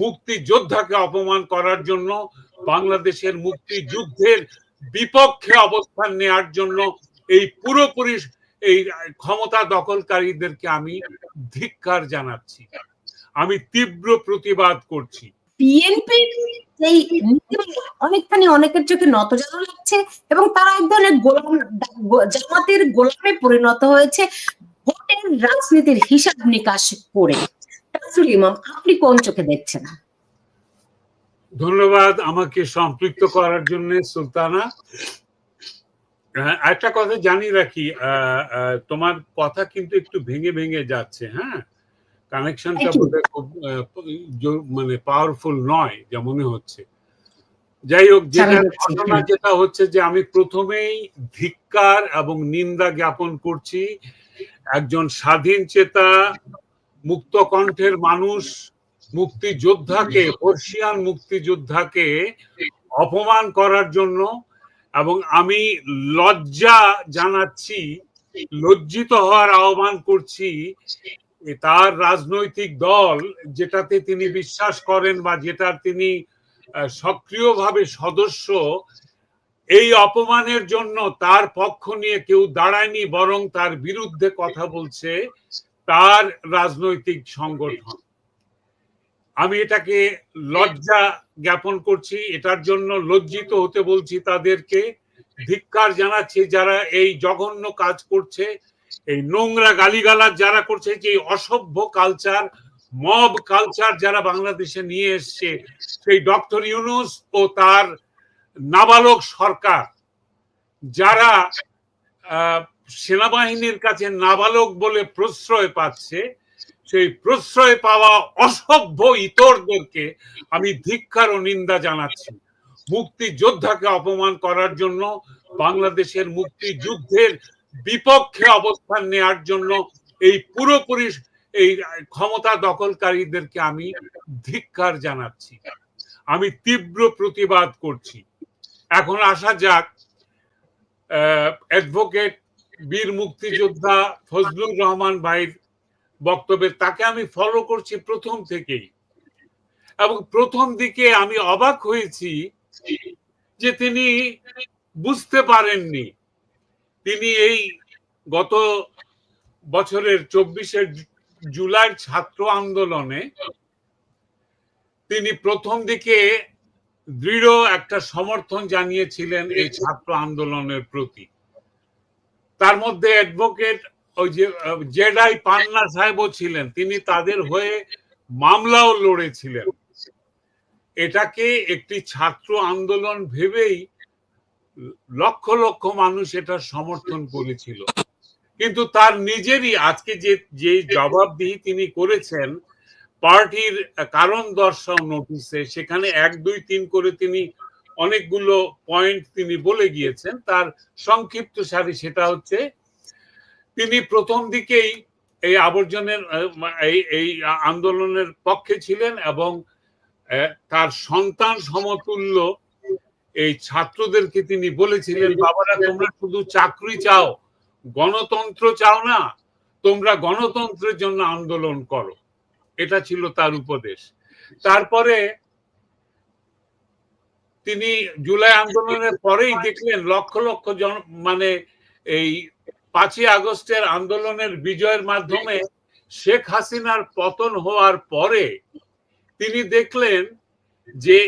মুক্তিযোদ্ধাকে অপমান করার জন্য, বাংলাদেশের মুক্তিযুদ্ধের বিপক্ষে অবস্থান নেয়ার জন্য এই পুরোপুরি এই ক্ষমতা দখলকারীদেরকে আমি ধিক্কার জানাচ্ছি। আমি তীব্র প্রতিবাদ করছি। অনেকখানি অনেকের চোখে নতজানু লাগছে এবং তারা এক ধরনের গোলাম জামাতের গোলামে পরিণত হয়েছে ভোটের রাজনীতির হিসাব নিকাশ করে। ইমাম আপনি কোন চোখে দেখছেন? ধন্যবাদ আমাকে সম্পৃক্ত করার জন্য সুলতানা। হ্যাঁ, একটা কথা জানি রাখি তোমার কথা কিন্তু একটু ভেঙে ভেঙে যাচ্ছে হ্যাঁ? কানেকশনটা বোধহয় খুব মানে পাওয়ারফুল নয় যা মনে হচ্ছে। যাই হোক যেটা ঘটনা হ্যাঁ। যেটা হচ্ছে যে আমি প্রথমেই ধিক্কার এবং নিন্দা জ্ঞাপন করছি একজন স্বাধীন চেতা মুক্ত কণ্ঠের মানুষ মুক্তিযোদ্ধাকে বর্ষিয়ান মুক্তিযোদ্ধাকে অপমান করার জন্য এবং আমি লজ্জা জানাচ্ছি, লজ্জিত হওয়ার আহ্বান করছি তার রাজনৈতিক দল যেটাতে তিনি বিশ্বাস করেন বা যেটার তিনি সক্রিয়ভাবে সদস্য, এই অপমানের জন্য তার পক্ষ নিয়ে কেউ দাঁড়ায়নি, বরং তার বিরুদ্ধে কথা বলছে। তার রাজনৈতিক সংগঠন। আমি এটাকে লজ্জা জ্ঞাপন করছি, এটার জন্য লজ্জিত হতে বলছি তাদেরকে। ধিক্কার জানাচ্ছি যারা এই জঘন্য কাজ করছে, এই নোংরা গালিগালাজ যারা করছে, যে অসভ্য কালচার মব কালচার যারা বাংলাদেশে নিয়ে এসছে, সেই ডক্টর ইউনুস ও তার নাবালক সরকার, যারা সেনাবাহিনীর কাছে নাবালক বলে প্রশ্রয় পাচ্ছে, সেই প্রশ্রয় পাওয়া অসভ্য ইতরদেরকে আমি ধিক্ষার ও নিন্দা জানাচ্ছি। মুক্তিযোদ্ধাকে অপমান করার জন্য, বাংলাদেশের মুক্তিযুদ্ধের বিপক্ষে অবস্থান নেয়ার জন্য এই পুরোপুরি এই ক্ষমতা দখলকারীদেরকে আমি ধিক্ষার জানাচ্ছি। আমি তীব্র প্রতিবাদ করছি। এখন আসা যাক অ্যাডভোকেট বীর মুক্তিযোদ্ধা ফজলুর রহমান ভাইয়ের বক্তব্যের তাকে আমি ফলো করছি প্রথম থেকেই। এবং প্রথম দিকে আমি অবাক হয়েছি যে তিনি বুঝতে পারেননি। তিনি এই গত বছরের চব্বিশে জুলাই ছাত্র আন্দোলনে তিনি প্রথম দিকে দৃঢ় একটা সমর্থন জানিয়েছিলেন এই ছাত্র আন্দোলনের প্রতি। তার মধ্যে অ্যাডভোকেট ওই যে জেডাই পান্না সাহেবও ছিলেন। তিনি তাদের হয়ে মামলাও লড়েছিলেন। এটাকে একটি ছাত্র আন্দোলন ভেবেই লক্ষ লক্ষ মানুষ এটা সমর্থন করেছিল? কিন্তু তার নিজেরই আজকে যে যে জবাবদিহি তিনি করেছেন, পার্টির কারণ দর্শাও নোটিশে সেখানে এক, দুই, তিন করে তিনি অনেকগুলো পয়েন্ট তিনি বলে গিয়েছেন। তার সংক্ষিপ্ত সারি সেটা হচ্ছে, তিনি প্রথম দিকেই এই আবর্জনের এই আন্দোলনের পক্ষে ছিলেন এবং তার সন্তান সমতুল্য এই ছাত্রদেরকে তিনি বলেছিলেন, বাবারা, তোমরা শুধু চাকরি চাও, গণতন্ত্র চাও না, তোমরা গণতন্ত্রের জন্য আন্দোলন করো। এটা ছিল তার উপদেশ। তারপরে তিনি জুলাই আন্দোলনের পরেই দেখলেন লক্ষ লক্ষ জন মানে এই পাঁচই আগস্টের আন্দোলনের বিজয়ের মাধ্যমে শেখ হাসিনার পতন হওয়ার পরে তিনি দেখলেন যে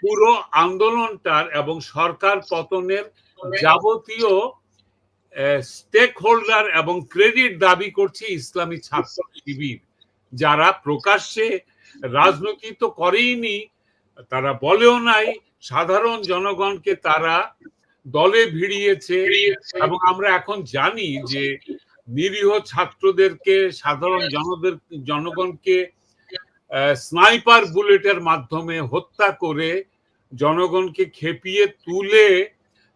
পুরো আন্দোলনটার এবং সরকার পতনের যাবতীয় স্টেক হোল্ডার এবং ক্রেডিট দাবি করছে ইসলামী ছাত্র শিবির, যারা প্রকাশ্যে রাজনীতি তো করেইনি, তারা বলেও নাই সাধারণ জনগণকে তারা দলে ভিড়িয়েছে এবং আমরা এখন জানি যে নিরীহ ছাত্রদেরকে সাধারণ জনদের জনগণকে স্নাইপার বুলেটের মাধ্যমে হত্যা করে জনগণকে খেপিয়ে তুলে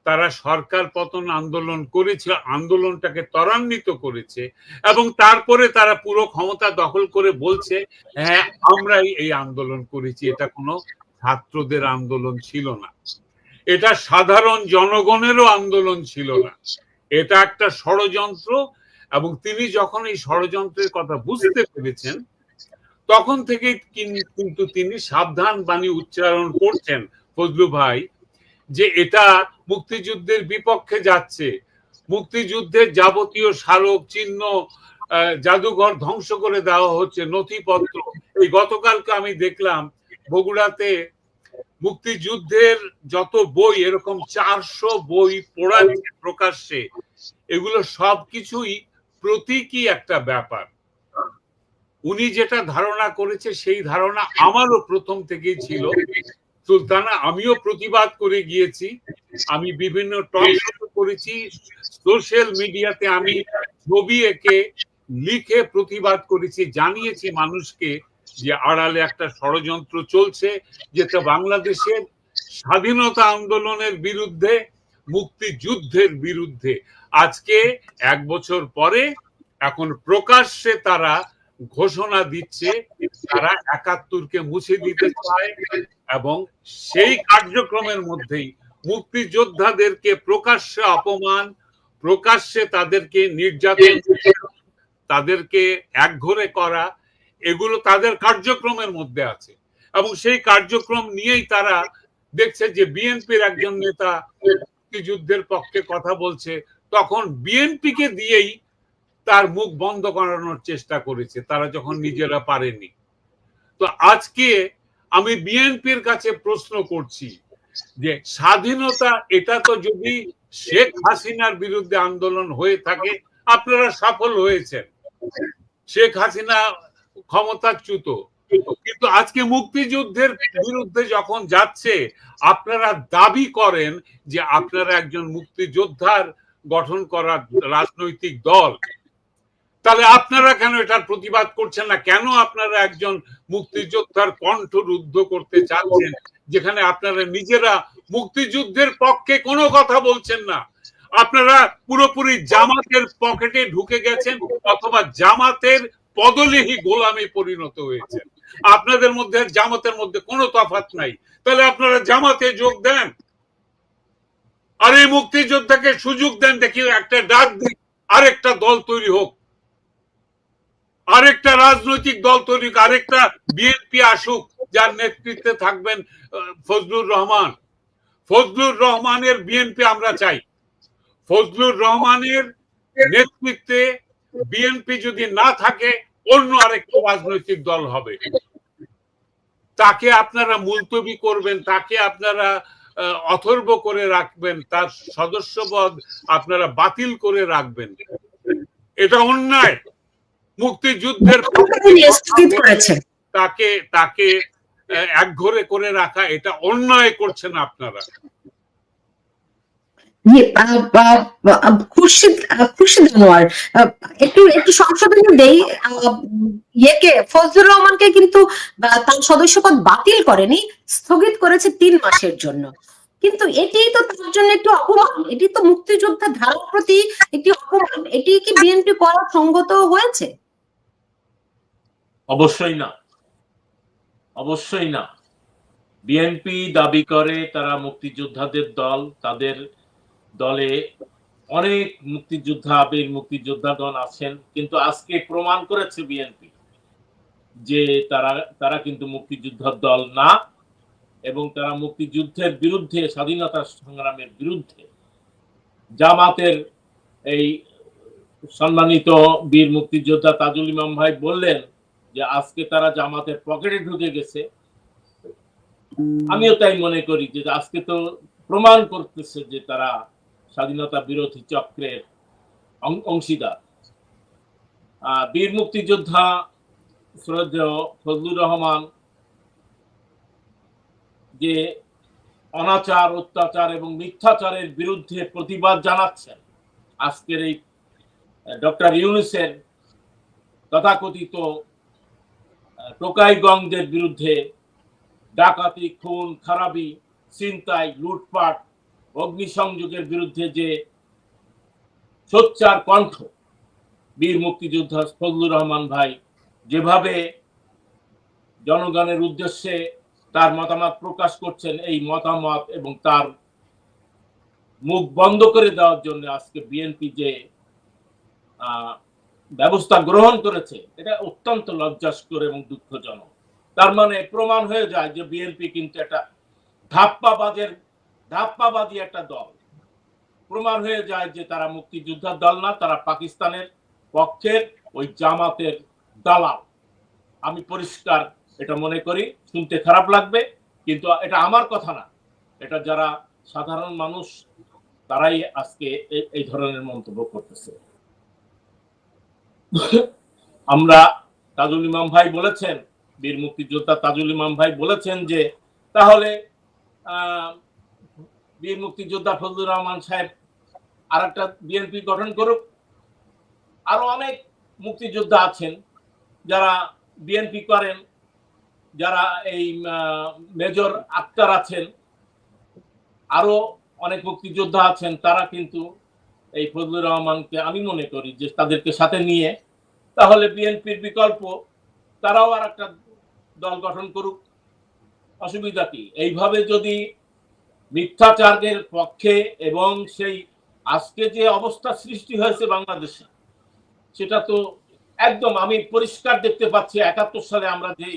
তারা সরকার পতন আন্দোলন করেছে আন্দোলনটাকে ত্বরান্বিত করেছে এবং তারপরে তারা পুরো ক্ষমতা দখল করে বলছে হ্যাঁ আমরাই এই আন্দোলন করেছি এটা কোনো ছাত্রদের আন্দোলন ছিল না। এটা সাধারণ জনগণেরও আন্দোলন ছিল না। এটা একটা ষড়যন্ত্র এবং তিনি যখন এই ষড়যন্ত্রের কথা বুঝতে পেরেছেন, তখন থেকে কিন্তু তিনি সাবধান বাণী উচ্চারণ করছেন ফজলু ভাই, যে এটা মুক্তিযুদ্ধের বিপক্ষে যাচ্ছে। মুক্তিযুদ্ধের যাবতীয় স্মারক চিহ্ন জাদুঘর ধ্বংস করে দেওয়া হচ্ছে, নথিপত্র। এই গতকালকে আমি দেখলাম বগুড়াতে মুক্তিযুদ্ধের যত বই, এরকম চারশো বই পড়াচ্ছে প্রকাশ্যে, এগুলো সবকিছুই প্রতীকী একটা ব্যাপার। উনি যেটা ধারণা করেছে, সেই ধারণা আমারও প্রথম থেকেই ছিল। সুলতানা, আমিও প্রতিবাদ করে গিয়েছি। আমি বিভিন্ন টক করেছি। সোশ্যাল মিডিয়াতে আমি ছবি এঁকে লিখে প্রতিবাদ করেছি, জানিয়েছি মানুষকে যে আড়ালে একটা ষড়যন্ত্র চলছে যেটা বাংলাদেশের স্বাধীনতা আন্দোলনের বিরুদ্ধে, মুক্তিযুদ্ধের বিরুদ্ধে। আজকে এক বছর পরে এখন প্রকাশ্যে তারা ঘোষণা দিচ্ছে, তারা একাত্তরকে মুছে দিতে চায় এবং সেই কার্যক্রমের মধ্যেই মুক্তিযোদ্ধাদেরকে প্রকাশ্যে অপমান, প্রকাশ্যে তাদেরকে নির্যাতন, তাদেরকে একঘরে করা এগুলো তাদের কার্যক্রমের মধ্যে আছে। এবং সেই কার্যক্রম নিয়েই তারা দেখছে যে বিএনপির একজন নেতা মুক্তিযুদ্ধের পক্ষে কথা বলছে। তখন বিএনপিকে দিয়েই তার মুখ বন্ধ করানোর চেষ্টা করেছে। তারা যখন নিজেরা পারেনি। তো আজকে আমি বিএনপির কাছে প্রশ্ন করছি যে স্বাধীনতা এটা তো যদি শেখ হাসিনার বিরুদ্ধে আন্দোলন হয়ে থাকে, আপনারা সফল হয়েছেন। শেখ হাসিনা ক্ষমতাচ্যুত। কিন্তু আজকে মুক্তিযুদ্ধের বিরুদ্ধে যখন যাচ্ছে, আপনারা দাবি করেন যে আপনারা একজন মুক্তিযোদ্ধার গঠন করা রাজনৈতিক দল। তাহলে আপনারা কেন এটার প্রতিবাদ করছেন না? কেন আপনারা একজন মুক্তিযোদ্ধার কণ্ঠ রুদ্ধ করতে চাচ্ছেন, যেখানে আপনারা নিজেরা মুক্তিযুদ্ধের পক্ষে কোনো কথা বলছেন না? আপনারা পুরোপুরি জামাতের পকেটে ঢুকে গেছেন, অথবা জামাতের পদলেহি গোলামে পরিণত হয়েছে। আপনাদের মধ্যে, জামাতের মধ্যে কোনো তফাৎ নাই। তাহলে আপনারা জামাতে যোগ দেন। আর এই মুক্তিযোদ্ধাকে সুযোগ দেন, দেখি একটা ডাক দিন আরেকটা দল তৈরি হোক। আরেকটা রাজনৈতিক দল তৈরি আরেকটা বিএনপি আসুক, যার নেতৃত্বে থাকবেন ফজলুর রহমান। ফজলুর রহমানের বিএনপি আমরা চাই। ফজলুর রহমানের নেতৃত্বে বিএনপি যদি না থাকে অন্য আরেকটা রাজনৈতিক দল হবে। তাকে আপনারা মুলতবি করবেন তাকে আপনারা অথর্ব করে রাখবেন তার সদস্যপদ আপনারা বাতিল করে রাখবেন। এটা অন্যায়। মুক্তিযুদ্ধের তাকে তাকে একঘরে করে রাখা এটা অন্যায় করছেন আপনারা। তার সদস্যপদ বাতিল করেনি, স্থগিত করেছে তিন মাসের জন্য। কিন্তু এটি তো তার জন্য একটু অপমান। এটি তো মুক্তিযোদ্ধা ধারার প্রতি একটি অপমান। এটি কি বিএনপি করা সঙ্গত হয়েছে? অবশ্যই না। অবশ্যই না। বিএনপি দাবি করে তারা মুক্তিযোদ্ধাদের দল, তাদের দলে অনেক মুক্তিযোদ্ধা, বীর মুক্তিযোদ্ধাগণ আছেন, কিন্তু আজকে প্রমাণ করেছে বিএনপি যে তারা তারা কিন্তু মুক্তিযোদ্ধার দল না এবং তারা মুক্তিযুদ্ধের বিরুদ্ধে, স্বাধীনতা সংগ্রামের বিরুদ্ধে জামাতের এই সম্মানিত বীর মুক্তিযোদ্ধা তাজুল ইমাম ভাই বললেন যে আজকে তারা জামাতের পকেটে ঢুকে গেছে। আমিও তাই মনে করি যে আজকে তো প্রমাণ করতেছে যে তারা স্বাধীনতা বিরোধী চক্রের অংশীদার। বীর মুক্তিযোদ্ধা শ্রদ্ধেয় ফজলুর রহমান যে অনাচার, অত্যাচার এবং মিথ্যাচারের বিরুদ্ধে প্রতিবাদ জানাচ্ছেন আজকের এই ডক্টর ইউনুসের তথাকথিত টোকাইগঞ্জের বিরুদ্ধে ডাকাতি, খুন, খারাপি, ছিনতাই, লুটপাট অগ্নিসংযোগের বিরুদ্ধে যে সোচ্চার কণ্ঠ বীর মুক্তিযোদ্ধা ফজলুর রহমান ভাই যেভাবে জনগণের উদ্দেশ্যে তার মতামত প্রকাশ করছেন, এই মতামত এবং তার মুখ বন্ধ করে দেওয়ার জন্য আজকে বিএনপি যে ব্যবস্থা গ্রহণ করেছে, এটা অত্যন্ত লজ্জাস্কর এবং দুঃখজনক। তার মানে প্রমাণ হয়ে যায় যে বিএনপি কিন্তু একটা ধাপ্পাবাজের ধাপ্পাবাদী একটা দল। প্রমাণ হয়ে যায় যে তারা মুক্তিযোদ্ধার দল না তারা পাকিস্তানের পক্ষের ওই জামাতের দালাল। আমি পরিষ্কার এটা মনে করি শুনতে খারাপ লাগবে কিন্তু এটা আমার কথা না। এটা যারা সাধারণ মানুষ তারাই আজকে এই ধরনের মন্তব্য করতেছে। আমরা তাজুল ইমাম ভাই বলেছেন বীর মুক্তিযোদ্ধা তাজুল ইমাম ভাই বলেছেন যে তাহলে আহ, বীর মুক্তিযোদ্ধা ফজলুর রহমান সাহেব আর একটা বিএনপি গঠন করুক। আরও অনেক মুক্তিযোদ্ধা আছেন যারা বিএনপি করেন, যারা এই মেজর আক্তার আছেন। আরও অনেক মুক্তিযোদ্ধা আছেন, তারা কিন্তু এই ফজলুর রহমানকে আমি মনে করি যে তাদেরকে সাথে নিয়ে, তাহলে বিএনপির বিকল্প তারাও আর একটা দল গঠন করুক। অসুবিধা কি? এইভাবে যদি মিথ্যাচারের পক্ষে এবং সেই আজকে যে অবস্থা সৃষ্টি হয়েছে বাংলাদেশে, সেটা তো একদম আমি পরিষ্কার দেখতে পাচ্ছি। একাত্তর সালে আমরা যে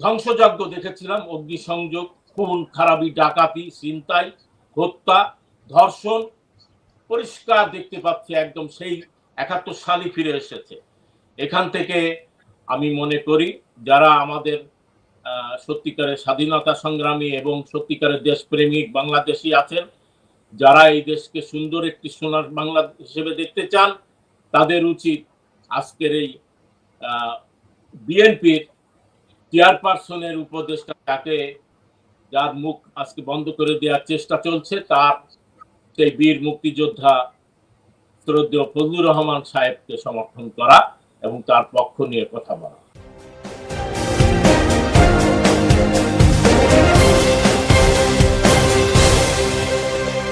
ধ্বংসযজ্ঞ দেখেছিলাম, অগ্নিসংযোগ, খুন, খারাপি, ডাকাতি, ছিনতাই, হত্যা, ধর্ষণ, পরিষ্কার দেখতে পাচ্ছি একদম সেই একাত্তর সালই ফিরে এসেছে। এখান থেকে আমি মনে করি, যারা আমাদের সত্যিকারের স্বাধীনতা সংগ্রামী এবং সত্যিকারের দেশপ্রেমিক বাংলাদেশি আছেন। যারা এই দেশকে সুন্দর একটি সোনার বাংলা হিসেবে দেখতে চান, তাদের উচিত আজকের এই বিএনপির চেয়ারপারসনের উপদেষ্টা যাকে, যার মুখ আজকে বন্ধ করে দেওয়ার চেষ্টা চলছে, তার সেই বীর মুক্তিযোদ্ধা শ্রদ্ধেয় ফজলুর রহমান সাহেবকে সমর্থন করা এবং তার পক্ষ নিয়ে কথা বলা।